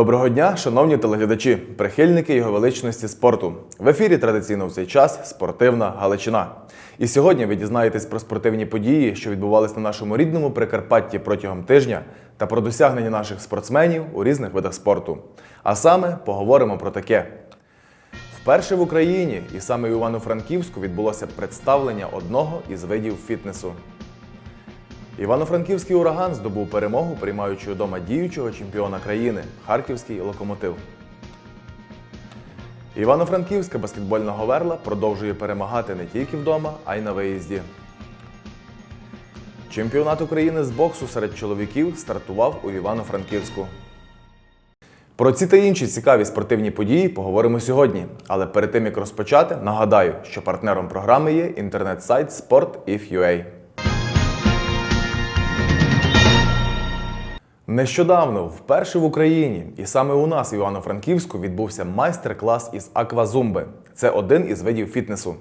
Доброго дня, шановні телеглядачі, прихильники його величності спорту. В ефірі традиційно в цей час спортивна Галичина. І сьогодні ви дізнаєтесь про спортивні події, що відбувались на нашому рідному Прикарпатті протягом тижня, та про досягнення наших спортсменів у різних видах спорту. А саме поговоримо про таке. Вперше в Україні і саме в Івано-Франківську відбулося представлення одного із видів фітнесу. Івано-Франківський ураган здобув перемогу, приймаючи вдома діючого чемпіона країни Харківський локомотив. Івано-Франківська баскетбольна говерла продовжує перемагати не тільки вдома, а й на виїзді. Чемпіонат України з боксу серед чоловіків стартував у Івано-Франківську. Про ці та інші цікаві спортивні події поговоримо сьогодні. Але перед тим як розпочати, нагадаю, що партнером програми є інтернет-сайт Sport.if.ua. Нещодавно, вперше в Україні, і саме у нас в Івано-Франківську відбувся майстер-клас із аквазумби. Це один із видів фітнесу.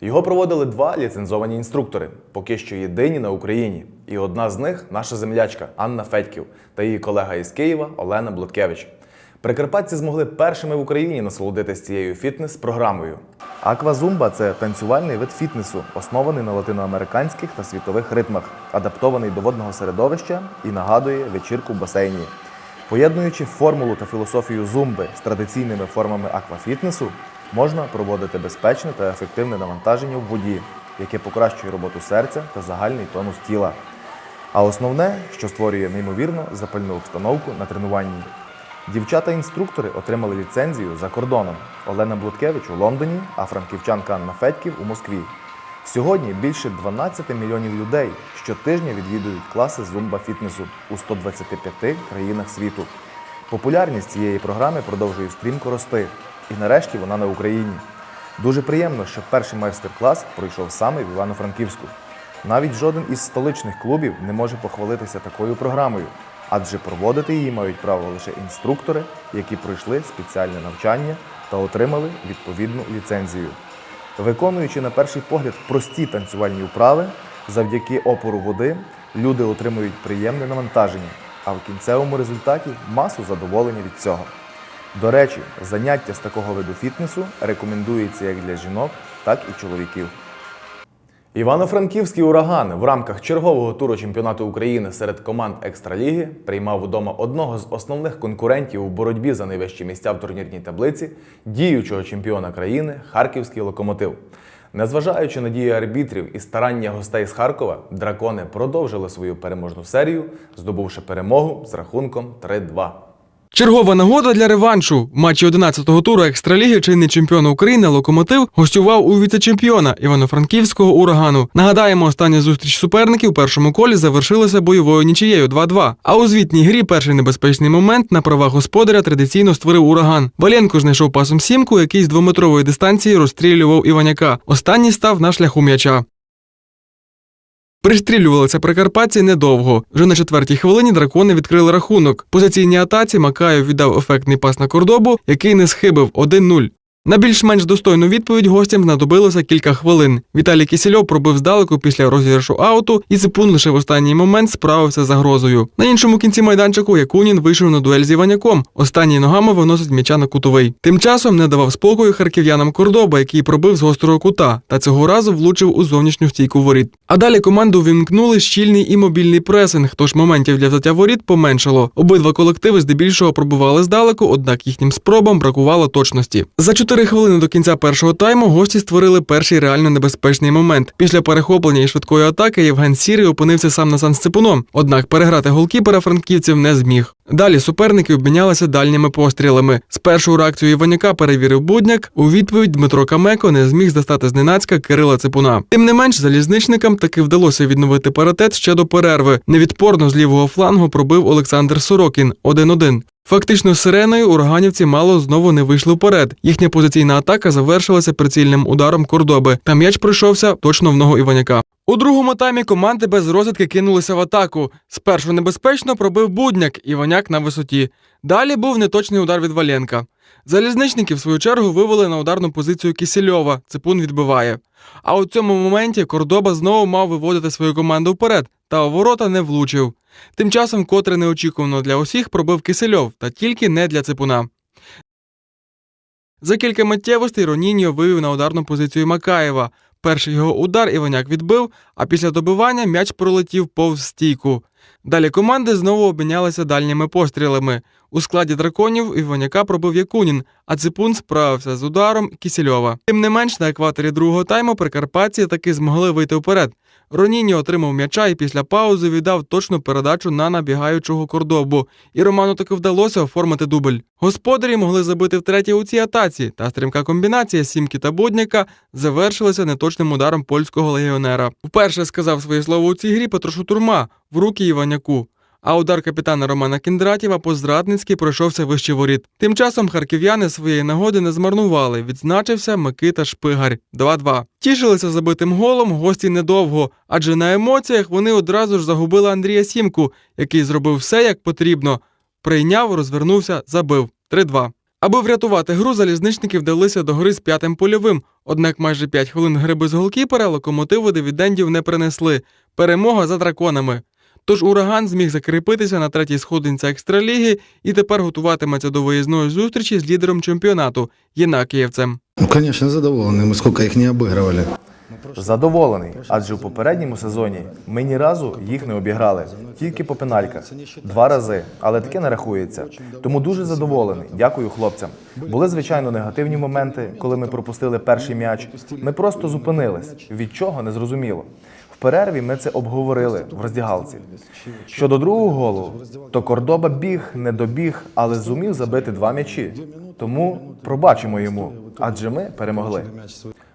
Його проводили два ліцензовані інструктори, поки що єдині на Україні. І одна з них наша землячка Анна Федьків та її колега із Києва Олена Блуткевич. Прикарпатці змогли першими в Україні насолодитись цією фітнес-програмою. Аквазумба це танцювальний вид фітнесу, оснований на латиноамериканських та світових ритмах, адаптований до водного середовища і нагадує вечірку в басейні. Поєднуючи формулу та філософію зумби з традиційними формами аквафітнесу, можна проводити безпечне та ефективне навантаження в воді, яке покращує роботу серця та загальний тонус тіла. А основне, що створює неймовірно запальну обстановку на тренуванні. Дівчата-інструктори отримали ліцензію за кордоном. Олена Блуткевич у Лондоні, а франківчанка Анна Федьків у Москві. Сьогодні більше 12 мільйонів людей щотижня відвідують класи зумба фітнесу у 125 країнах світу. Популярність цієї програми продовжує стрімко рости. І нарешті вона на Україні. Дуже приємно, що перший майстер-клас пройшов саме в Івано-Франківську. Навіть жоден із столичних клубів не може похвалитися такою програмою, адже проводити її мають право лише інструктори, які пройшли спеціальне навчання та отримали відповідну ліцензію. Виконуючи на перший погляд прості танцювальні вправи, завдяки опору води люди отримують приємне навантаження, а в кінцевому результаті масу задоволення від цього. До речі, заняття з такого виду фітнесу рекомендується як для жінок, так і чоловіків. Івано-Франківський ураган в рамках чергового туру чемпіонату України серед команд екстраліги приймав вдома одного з основних конкурентів у боротьбі за найвищі місця в турнірній таблиці діючого чемпіона країни Харківський локомотив. Незважаючи на дії арбітрів і старання гостей з Харкова, дракони продовжили свою переможну серію, здобувши перемогу з рахунком 3-2. Чергова нагода для реваншу. В матчі 11-го туру екстраліги чинний чемпіон України Локомотив гостював у віце-чемпіона Івано-Франківського урагану. Нагадаємо, остання зустріч суперників у першому колі завершилася бойовою нічією 2-2. А у звітній грі перший небезпечний момент на правах господаря традиційно створив ураган. Валенко знайшов пасом сімку, який з двометрової дистанції розстрілював Іваняка. Останній став на шляху м'яча. Пристрілювалися прикарпатці недовго. Вже на четвертій хвилині дракони відкрили рахунок. Позиційній атаці Макаєв віддав ефектний пас на кордобу, який не схибив 1-0. На більш-менш достойну відповідь гостям знадобилося кілька хвилин. Віталій Кісільов пробив здалеку після розіграшу ауту, і Ципун лише в останній момент справився з загрозою. На іншому кінці майданчику Якунін вийшов на дуель з Іваняком. Останній ногами виносить м'яча на кутовий. Тим часом не давав спокою харків'янам Кордоба, який пробив з гострого кута, та цього разу влучив у зовнішню стійку воріт. А далі команду вімкнули щільний і мобільний пресинг, тож моментів для взяття воріт поменшало. Обидва колективи здебільшого пробували здалеку, однак їхнім спробам бракувало точності. За чотири хвилини до кінця першого тайму гості створили перший реально небезпечний момент. Після перехоплення і швидкої атаки Євген Сірий опинився сам на сам з ципуном, однак переграти голкіпера франківців не зміг. Далі суперники обмінялися дальніми пострілами. Спершу реакцію Іваняка перевірив Будняк. У відповідь Дмитро Камеко не зміг достати зненацька Кирила Ципуна. Тим не менш, залізничникам таки вдалося відновити паритет ще до перерви. Невідпорно з лівого флангу пробив Олександр Сорокін 1-1. Фактично сиреною ураганівці мало знову не вийшли вперед. Їхня позиційна атака завершилася прицільним ударом кордоби, та м'яч пройшовся точно в ногу Іваняка. У другому таймі команди без розвідки кинулися в атаку. Спершу небезпечно пробив будняк, Іваняк на висоті. Далі був неточний удар від Валенка. Залізничники, в свою чергу, вивели на ударну позицію Кісельова. Ципун відбиває. А у цьому моменті Кордоба знову мав виводити свою команду вперед. та у ворота не влучив. Тим часом, котре неочікувано для усіх, пробив Кисельов, та тільки не для ципуна. За кілька миттєвостей Роніньо вивів на ударну позицію Макаєва. Перший його удар Іваняк відбив, а після добивання м'яч пролетів повз стійку. Далі команди знову обмінялися дальніми пострілами. У складі драконів Іваняка пробив Якунін, а Ципун справився з ударом Кісельова. Тим не менш, на екваторі другого тайму прикарпатці таки змогли вийти вперед. Роніньо отримав м'яча і після паузи віддав точну передачу на набігаючого кордобу. І Роману таки вдалося оформити дубль. Господарі могли забити втретє у цій атаці, та стрімка комбінація сімки та Бодняка завершилася неточним ударом польського легіонера. Вперше сказав своє слово у цій грі Петро Шутурма в руки Іваняку. А удар капітана Романа Кіндратєва по-зрадницьки пройшовся вище воріт. Тим часом харків'яни своєї нагоди не змарнували. Відзначився Микита Шпигарь 2-2. Тішилися забитим голом гості недовго, адже на емоціях вони одразу ж загубили Андрія Сімку, який зробив все як потрібно. Прийняв, розвернувся, забив 3-2. Аби врятувати гру, залізничники вдалися до гри з п'ятим польовим. Однак майже 5 хвилин гри без голкіпера локомотиву дивідендів не принесли. Перемога за драконами. Тож ураган зміг закріпитися на третій сходинці екстраліги і тепер готуватиметься до виїзної зустрічі з лідером чемпіонату Єнакієвцем. Ну, конечно, задоволенный. Мы сколько их не обыгрывали. Задоволений, адже у попередньому сезоні ми ні разу їх не обіграли, тільки по пенальках. Два рази, але таке не рахується. Тому дуже задоволений. Дякую хлопцям. Були звичайно негативні моменти, коли ми пропустили перший м'яч. Ми просто зупинились. Від чого не зрозуміло. Перерві ми це обговорили в роздягалці. Щодо другого голу, то Кордоба біг, не добіг, але зумів забити два м'ячі. Тому пробачимо йому, адже ми перемогли.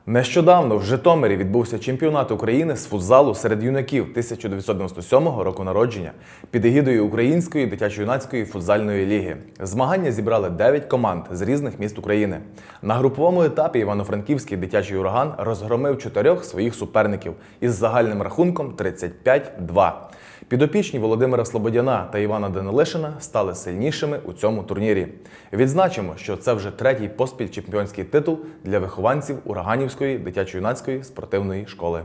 Нещодавно в Житомирі відбувся чемпіонат України з футзалу серед юнаків 1997 року народження під егідою Української дитячо-юнацької футзальної ліги. Змагання зібрали 9 команд з різних міст України. На груповому етапі Івано-Франківський дитячий ураган розгромив чотирьох своїх суперників із загальним рахунком 35-2. Підопічні Володимира Слободяна та Івана Данилишина стали сильнішими у цьому турнірі. Відзначимо, що це вже третій поспіль чемпіонський титул для вихованців Ураганівської дитячо-юнацької спортивної школи.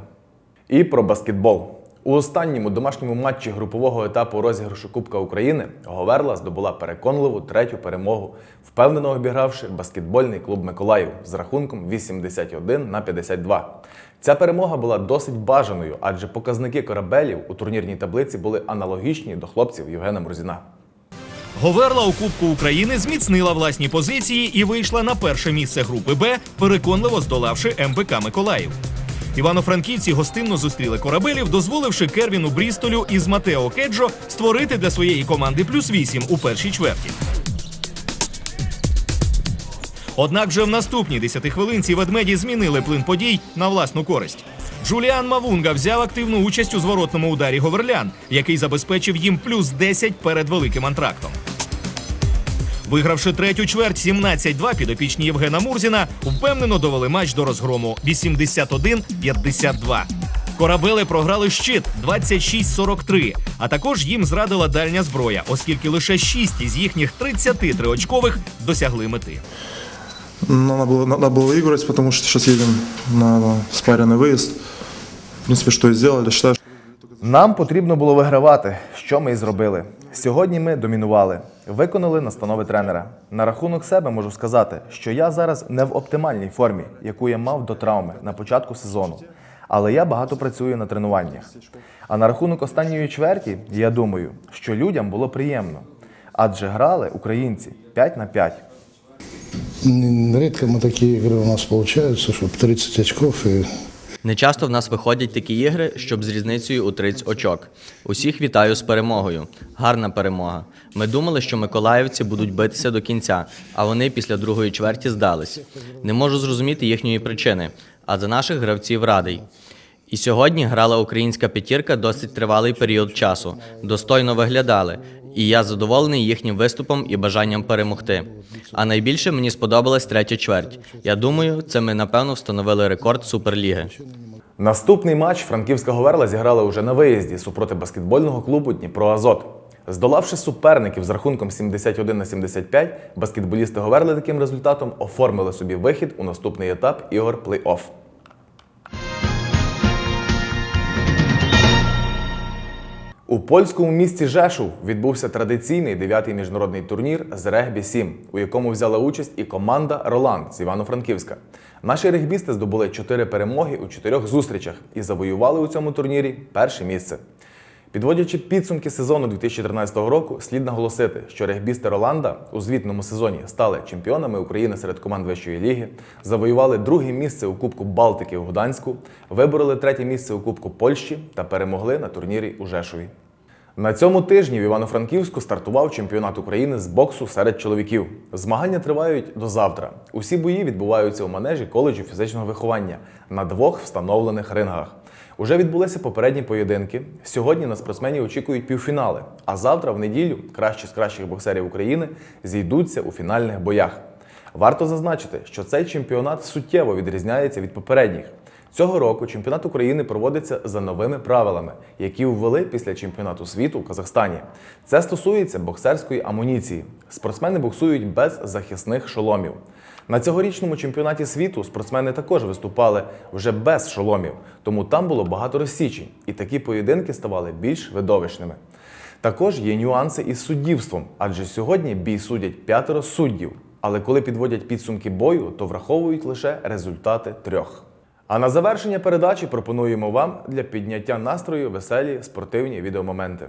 І про баскетбол. У останньому домашньому матчі групового етапу розіграшу Кубка України Говерла здобула переконливу третю перемогу, впевнено обігравши баскетбольний клуб Миколаїв з рахунком 81 на 52. Ця перемога була досить бажаною, адже показники корабелів у турнірній таблиці були аналогічні до хлопців Євгена Мурзіна. Говерла у Кубку України зміцнила власні позиції і вийшла на перше місце групи Б, переконливо здолавши МБК Миколаїв. Івано-франківці гостинно зустріли корабелів, дозволивши Кервіну Брістолю із Матео Кеджо створити для своєї команди плюс 8 у першій чверті. Однак вже в наступній десятихвилинці ведмеді змінили плин подій на власну користь. Джуліан Мавунга взяв активну участь у зворотному ударі Говерлян, який забезпечив їм плюс 10 перед великим антрактом. Вигравши третю чверть 17-2, підопічні Євгена Мурзіна впевнено довели матч до розгрому 81-52. Корабели програли щит 26-43, а також їм зрадила дальня зброя, оскільки лише 6 із їхніх 33 очкових досягли мети. Но надо было, надо было выиграть, потому что сейчас едем на спаренный выезд. В принципе, что и сделали. Считаю, что Нам потрібно було вигравати, що ми і зробили. Сьогодні ми домінували, виконали настанови тренера. На рахунок себе можу сказати, що я зараз не в оптимальній формі, яку я мав до травми на початку сезону. Але я багато працюю на тренуваннях. А на рахунок останньої чверті, я думаю, що людям було приємно. Адже грали українці 5 на 5. Н- Редко мы такие игры у нас получаются, чтобы 30 очков и не часто в нас виходять такі ігри, щоб з різницею у 30 очок. Усіх вітаю з перемогою. Гарна перемога. Ми думали, що миколаївці будуть битися до кінця, а вони після другої чверті здались. Не можу зрозуміти їхньої причини, а за наших гравців радий. І сьогодні грала українська п'ятірка досить тривалий період часу. Достойно виглядали, і я задоволений їхнім виступом і бажанням перемогти. А найбільше мені сподобалась третя чверть. Я думаю, це ми напевно встановили рекорд Суперліги. Наступний матч Франківська Говерла зіграла уже на виїзді супроти баскетбольного клубу Дніпро Азот. Здолавши суперників з рахунком 71 на 75, баскетболісти Говерли таким результатом оформили собі вихід у наступний етап ігор плей-офф. У польському місті Жешув відбувся традиційний дев'ятий міжнародний турнір з регбі 7, у якому взяла участь і команда Роланд з Івано-Франківська. Наші регбісти здобули чотири перемоги у чотирьох зустрічах і завоювали у цьому турнірі перше місце. Підводячи підсумки сезону 2013 року, слід наголосити, що регбісти Роланда у звітному сезоні стали чемпіонами України серед команд вищої ліги, завоювали друге місце у Кубку Балтики у Гданську, вибороли третє місце у Кубку Польщі та перемогли на турнірі у Жешові. На цьому тижні в Івано-Франківську стартував чемпіонат України з боксу серед чоловіків. Змагання тривають до завтра. Усі бої відбуваються у манежі коледжу фізичного виховання на двох встановлених рингах. Уже відбулися попередні поєдинки. Сьогодні на спортсменів очікують півфінали. А завтра, в неділю, кращі з кращих боксерів України зійдуться у фінальних боях. Варто зазначити, що цей чемпіонат суттєво відрізняється від попередніх. Цього року чемпіонат України проводиться за новими правилами, які ввели після чемпіонату світу в Казахстані. Це стосується боксерської амуніції. Спортсмени боксують без захисних шоломів. На цьогорічному чемпіонаті світу спортсмени також виступали вже без шоломів, тому там було багато розсічень, і такі поєдинки ставали більш видовищними. Також є нюанси із суддівством, адже сьогодні бій судять п'ятеро суддів. Але коли підводять підсумки бою, то враховують лише результати трьох. А на завершення передачі пропонуємо вам для підняття настрою веселі спортивні відеомоменти.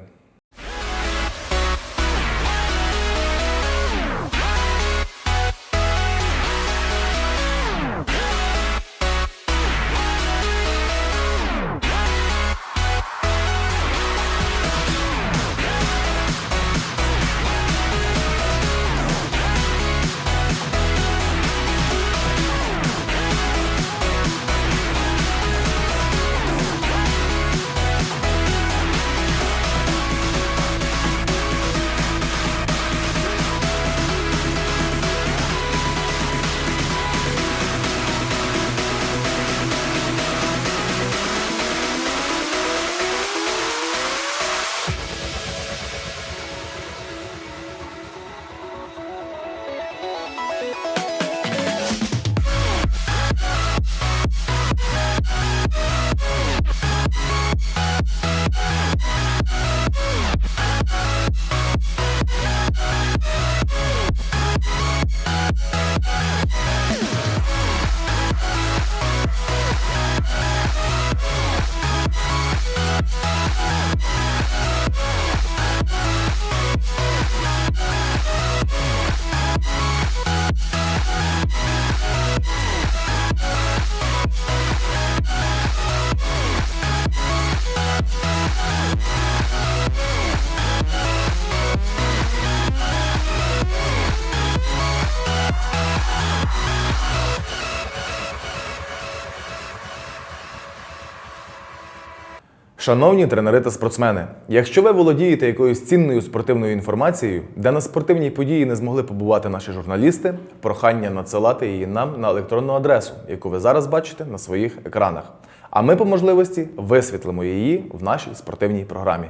Шановні тренери та спортсмени, якщо ви володієте якоюсь цінною спортивною інформацією, де на спортивній події не змогли побувати наші журналісти, прохання надсилати її нам на електронну адресу, яку ви зараз бачите на своїх екранах. А ми по можливості висвітлимо її в нашій спортивній програмі.